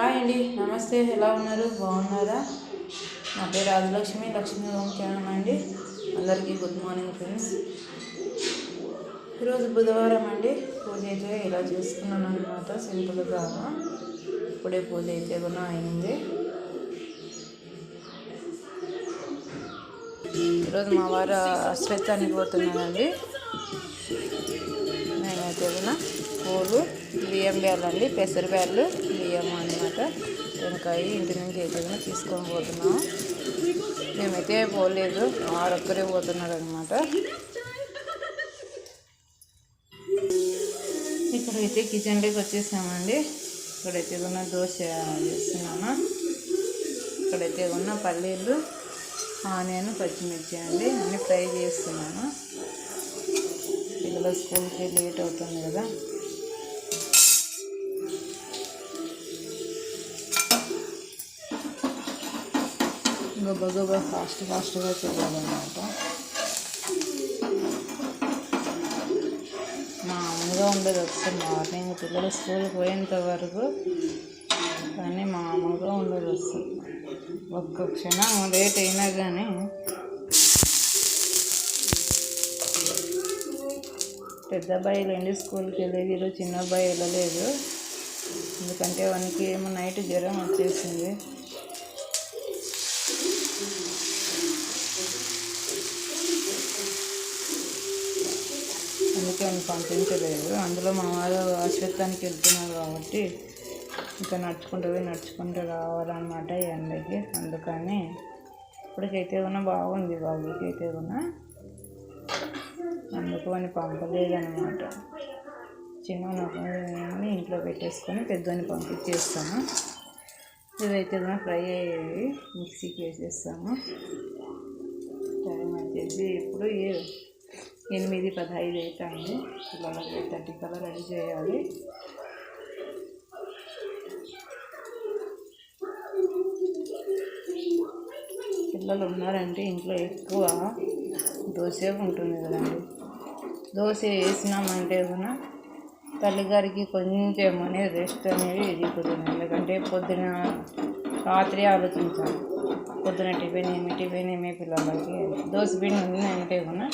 Hi అండి. నమస్తే. ఎలా ఉన్నారు? బాగున్నారా? నా పేరు రాజలక్ష్మి. లక్ష్మీ హోమ్ ఛానల్ అండి. అందరికీ గుడ్ మార్నింగ్ ఫ్రెండ్స్. ఈరోజు బుధవారం అండి. పూజ అయితే ఇలా చేసుకున్నాను అనమాట సింపుల్గా ఇప్పుడే పూజ అయితే కూడా అయింది. ఈరోజు మా వారు అశ్వత్థానికి పోతున్నానండి నేనైతే కూడా పూలు బియ్యం బ్యాళ్ళు అండి పెసరు బ్యాళ్ళు బియ్యం అనమాట వెనకాయ ఇంటి నుంచి అయితే తీసుకొని పోతున్నాము మేమైతే పోలేదు ఆరొక్కరే పోతున్నారు అనమాట ఇక్కడైతే కిచెన్లోకి వచ్చేసామండి. ఇక్కడైతే ఉన్న దోశ చేస్తున్నాను? ఇక్కడైతే ఉన్న పల్లీలు ఆనియన్ పచ్చిమిర్చి అండి. అన్నీ ఫ్రై చేస్తున్నాను. పిల్లల స్కూల్కి లేట్ అవుతుంది కదా. గొప్ప గొప్ప ఫాస్ట్ ఫాస్ట్గా చేయాలన్నమాట. మామూలుగా ఉండేది అసలు మార్నింగ్ పిల్లలు స్కూల్కి పోయేంత వరకు కానీ మామూలుగా ఉండేది వస్తుంది ఒక్క క్షణం లేట్ అయినా కానీ పెద్ద అబ్బాయి వెళ్ళండి స్కూల్కి వెళ్ళేది ఈరోజు చిన్న అబ్బాయి వెళ్ళలేదు. ఎందుకంటే వానికి ఏమో నైట్ జ్వరం వచ్చేసింది. అందుకే పంపించలేదు అందులో మా వారు ఆశ్వత్థానికి వెళ్తున్నారు కాబట్టి ఇంకా నడుచుకుంటూ పోయి నడుచుకుంటూ రావాలన్నమాట ఈ ఎండకి. అందుకని ఇప్పటికైతే కూడా బాగుంది బాబుకి అయితే కూడా అందుకు అని పంపలేదనమాట చిన్న ఇంట్లో పెట్టేసుకొని పెద్దని పంపించేస్తాను. ఇవైతే కూడా ఫ్రై అయ్యేవి మిక్సీకి వేసేస్తాము. టైం వచ్చేసి ఇప్పుడు ఏ- ఎనిమిది పదహైదు అవుతుంది పిల్లలకి థర్టీ కల్లా రెడీ చేయాలి. పిల్లలు ఉన్నారంటే ఇంట్లో ఎక్కువ దోశ ఉంటుంది కదండి. దోశ వేసినామంటే కూడా తల్లిగారికి కొంచెం అనేది రెస్ట్ అనేది దిగుతుంది ఎందుకంటే పొద్దున రాత్రి ఆలోచించాలి. పొద్దున టిఫిన్ ఏమి టిఫిన్ ఏమి పిల్లలకి దోశ పిండి అంటే కూడా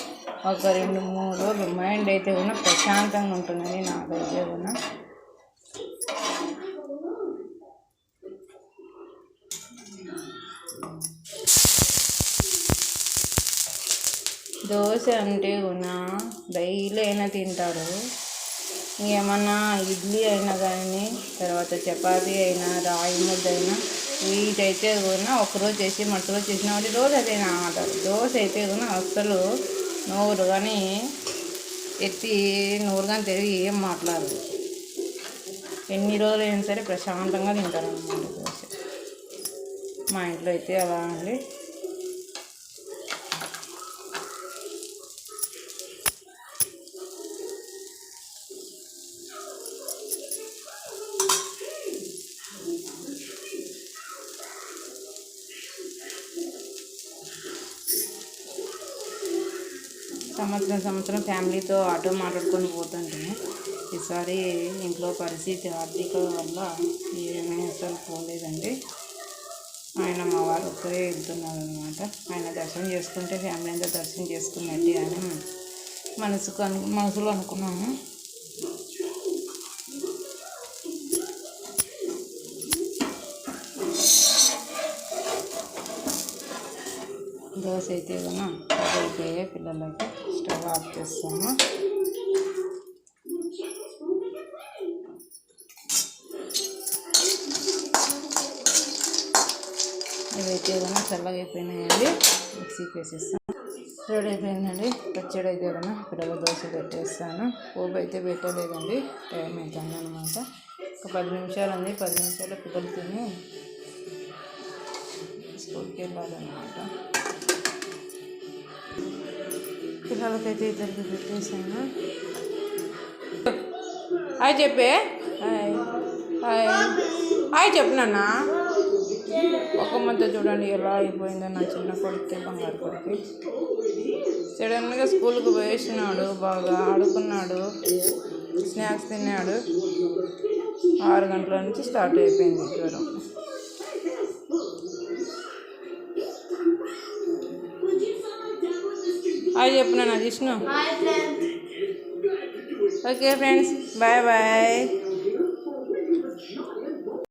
ఒక రెండు మూడు రోజులు మైండ్ అయితే కూడా ప్రశాంతంగా ఉంటుందని నాకైతే కూడా దోశ అంటే కూడా డైలీ అయినా తింటారు. ఏమన్నా ఇడ్లీ అయినా కానీ తర్వాత చపాతీ అయినా రాయి ముద్ద అయినా వీటైతే కూడా ఒకరోజు చేసి మరుసటి రోజు చేసిన వాటి రోజు అదే ఆడతారు దోశ అయితే కూడా అస్సలు నోరు కానీ ఎత్తి నోరు కానీ తెలివి ఏం మాట్లాడదు. ఎన్ని రోజులు అయినా సరే ప్రశాంతంగా తింటారు అన్నమాట దోశ. మా ఇంట్లో అయితే అలా అండి. సంవత్సరం సంవత్సరం ఫ్యామిలీతో ఆటో మాట్లాడుకొని పోతుంటే ఈసారి ఇంట్లో పరిస్థితి ఆర్థిక వల్ల ఏమీ అసలు పోలేదండి. ఆయన మా వారు ఒక్కరే వెళ్తున్నారు అనమాట ఆయన దర్శనం చేసుకుంటే ఫ్యామిలీ అంతా దర్శనం చేసుకున్నట్టే అని మనసుకు అను మనసులో అనుకున్నాము. దోశ అయితే కదా పిల్లలకి స్టవ్ ఆఫ్ చేస్తాము ఇవైతే ఏదైనా చల్లగా అయిపోయినాయండి. మిక్సీకి వేసేస్తాను. రెడీ అయిపోయిందండి. పచ్చడి అయితే ఏదైనా పిల్లల దోశ పెట్టేస్తాను. పోపు అయితే పెట్టలేదండి. టైం అవుతుంది అనమాట ఒక పది నిమిషాలు ఉంది. పది నిమిషాలు పిల్లలు తిని స్కూల్కి వెళ్ళాలన్నమాట. పిల్లలకైతే ఇద్దరికి పెట్టేసాను హాయ్ చెప్పే. హాయ్. హాయ్. హాయ్ చెప్పు నాన్న. ఒక మధ్య చూడండి ఎలా అయిపోయిందో నా చిన్న కొడుకు బంగారు కొడుకు. సడన్గా స్కూల్కి పోయేసినాడు బాగా ఆడుకున్నాడు స్నాక్స్ తిన్నాడు. ఆరు గంటల నుంచి స్టార్ట్ అయిపోయింది జ్వరం హాయ్ చెప్పు నాన్న Jishnu hi friends okay friends bye bye